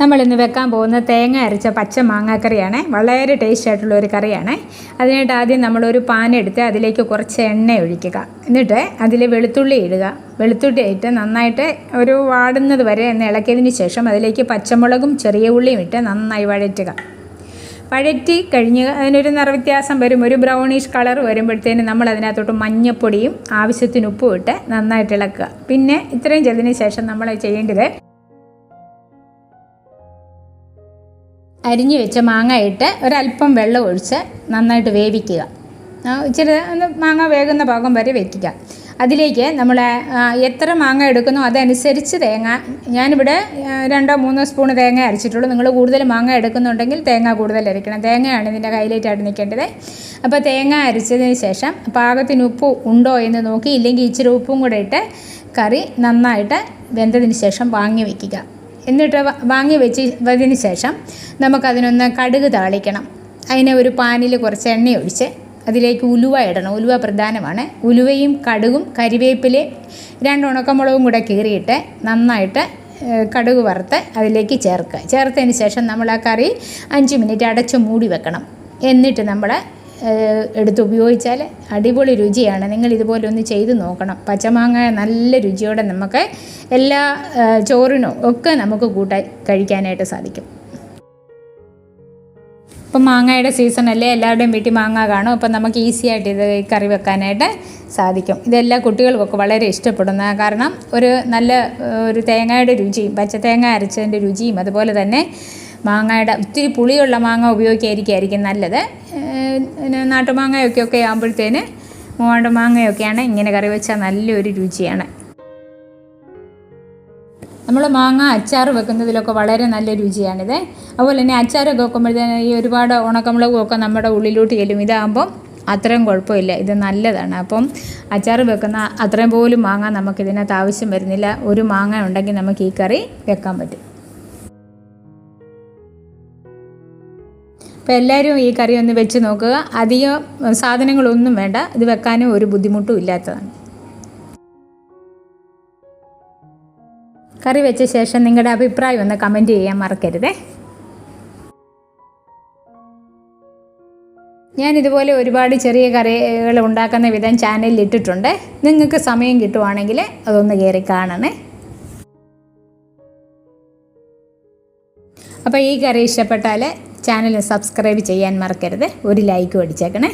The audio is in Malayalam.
നമ്മളിന്ന് വെക്കാൻ പോകുന്ന തേങ്ങ അരച്ച പച്ച മാങ്ങാക്കറിയാണ്. വളരെ ടേസ്റ്റ് ആയിട്ടുള്ള ഒരു കറിയാണ്. അതിനായിട്ട് ആദ്യം നമ്മളൊരു പാൻ എടുത്ത് അതിലേക്ക് കുറച്ച് എണ്ണ ഒഴിക്കുക. എന്നിട്ട് അതിൽ വെളുത്തുള്ളി ഇടുക. വെളുത്തുള്ളി ഇട്ട് നന്നായിട്ട് ഒരു വാടുന്നത് വരെ എന്ന് ഇളക്കിയതിന് ശേഷം അതിലേക്ക് പച്ചമുളകും ചെറിയ ഉള്ളിയും ഇട്ട് നന്നായി വഴറ്റുക. വഴറ്റി കഴിഞ്ഞ് അതിനൊരു നിറവ്യത്യാസം വരും. ഒരു ബ്രൗണിഷ് കളർ വരുമ്പോഴത്തേന് നമ്മൾ അതിനകത്തോട്ട് മഞ്ഞപ്പൊടിയും ആവശ്യത്തിന് ഉപ്പും ഇട്ട് നന്നായിട്ട് ഇളക്കുക. പിന്നെ ഇത്രയും ചെയ്തതിന് ശേഷം നമ്മൾ ചെയ്യേണ്ടത് അരിഞ്ഞു വെച്ച മാങ്ങ ഇട്ട് ഒരല്പം വെള്ളം ഒഴിച്ച് നന്നായിട്ട് വേവിക്കുക. ഇച്ചിരി ഒന്ന് മാങ്ങ വേകുന്ന ഭാഗം വരെ വെക്കുക. അതിലേക്ക് നമ്മൾ എത്ര മാങ്ങ എടുക്കുന്നു അതനുസരിച്ച് തേങ്ങ ഞാനിവിടെ രണ്ടോ മൂന്നോ സ്പൂൺ തേങ്ങ അരച്ചിട്ടുള്ളൂ. നിങ്ങൾ കൂടുതൽ മാങ്ങ എടുക്കുന്നുണ്ടെങ്കിൽ തേങ്ങ കൂടുതൽ അരയ്ക്കണം. തേങ്ങയാണ് ഇതിന്റെ ഹൈലൈറ്റായിട്ട് നിൽക്കേണ്ടത്. അപ്പോൾ തേങ്ങ അരച്ചതിന് ശേഷം പാകത്തിന് ഉപ്പ് ഉണ്ടോ എന്ന് നോക്കി ഇല്ലെങ്കിൽ ഇച്ചിരി ഉപ്പും കൂടെ ഇട്ട് കറി നന്നായിട്ട് വെന്തതിന് ശേഷം വാങ്ങി വയ്ക്കുക എന്നിട്ട് വാങ്ങി വെച്ച് വെച്ചതിന് ശേഷം നമുക്കതിനൊന്ന് കടുക് താളിക്കണം. അതിനെ ഒരു പാനിൽ കുറച്ച് എണ്ണ ഒഴിച്ച് അതിലേക്ക് ഉലുവ ഇടണം. ഉലുവ പ്രധാനമാണ്. ഉലുവയും കടുകും കരിവേപ്പിലയും രണ്ട് ഉണക്കമുളകും കൂടെ കീറിയിട്ട് നന്നായിട്ട് കടുക് വറുത്ത് അതിലേക്ക് ചേർക്കുക. ചേർത്തതിന് ശേഷം നമ്മൾ ആ കറി അഞ്ച് മിനിറ്റ് അടച്ച് മൂടി വെക്കണം. എന്നിട്ട് നമ്മൾ എടുത്ത് ഉപയോഗിച്ചാൽ അടിപൊളി രുചിയാണ്. നിങ്ങൾ ഇതുപോലെ ഒന്ന് ചെയ്ത് നോക്കണം. പച്ചമാങ്ങ നല്ല രുചിയോടെ നമുക്ക് എല്ലാ ചോറിനും ഒക്കെ നമുക്ക് കൂട്ടാൻ കഴിക്കാനായിട്ട് സാധിക്കും. ഇപ്പം മാങ്ങയുടെ സീസണല്ലേ എല്ലാവരുടെയും വീട്ടിൽ മാങ്ങ കാണും. അപ്പം നമുക്ക് ഈസി ആയിട്ട് ഇത് കറി വെക്കാനായിട്ട് സാധിക്കും. ഇതെല്ലാ കുട്ടികൾക്കൊക്കെ വളരെ ഇഷ്ടപ്പെടുന്ന കാരണം ഒരു നല്ല ഒരു തേങ്ങയുടെ രുചിയും പച്ച പച്ചത്തേങ്ങ അരച്ചതിന്റെ രുചിയും അതുപോലെ തന്നെ മാങ്ങയുടെ ഒത്തിരി പുളിയുള്ള മാങ്ങ ഉപയോഗിക്കായിരിക്കും നല്ലത്. നാട്ടുമാങ്ങയൊക്കെ ഒക്കെ ആകുമ്പോഴത്തേന് മൂവാണ്ട മാങ്ങയൊക്കെയാണ് ഇങ്ങനെ കറി വെച്ചാൽ നല്ലൊരു രുചിയാണ്. നമ്മൾ മാങ്ങ അച്ചാർ വെക്കുന്നതിലൊക്കെ വളരെ നല്ല രുചിയാണിത്. അതുപോലെ തന്നെ അച്ചാറൊക്കെ വെക്കുമ്പോഴത്തേന് ഈ ഒരുപാട് ഉണക്കമുളകുമൊക്കെ നമ്മുടെ ഉള്ളിലോട്ട് ചെല്ലും ഇതാകുമ്പം അത്രയും കുഴപ്പമില്ല. ഇത് നല്ലതാണ്. അപ്പം അച്ചാർ വെക്കുന്ന അത്രയും പോലും മാങ്ങ നമുക്കിതിനകത്ത് ആവശ്യം വരുന്നില്ല. ഒരു മാങ്ങ ഉണ്ടെങ്കിൽ നമുക്ക് ഈ കറി വെക്കാൻ പറ്റും. അപ്പോൾ എല്ലാവരും ഈ കറി ഒന്ന് വെച്ച് നോക്കുക. അധികം സാധനങ്ങളൊന്നും വേണ്ട. ഇത് വെക്കാനും ഒരു ബുദ്ധിമുട്ടും ഇല്ലാത്തതാണ്. കറി വെച്ച ശേഷം നിങ്ങളുടെ അഭിപ്രായം ഒന്ന് കമന്റ് ചെയ്യാൻ മറക്കരുതേ. ഞാൻ ഇതുപോലെ ഒരുപാട് ചെറിയ കറികൾ ഉണ്ടാക്കുന്ന വിധം ചാനലിൽ ഇട്ടിട്ടുണ്ട്. നിങ്ങൾക്ക് സമയം കിട്ടുവാണെങ്കിൽ അതൊന്ന് കയറി കാണണേ. അപ്പോൾ ഈ കറി ഇഷ്ടപ്പെട്ടാൽ ചാനൽ സബ്സ്ക്രൈബ് ചെയ്യാൻ മറക്കരുത്. ഒരു ലൈക്ക് അടിച്ചേക്കണേ.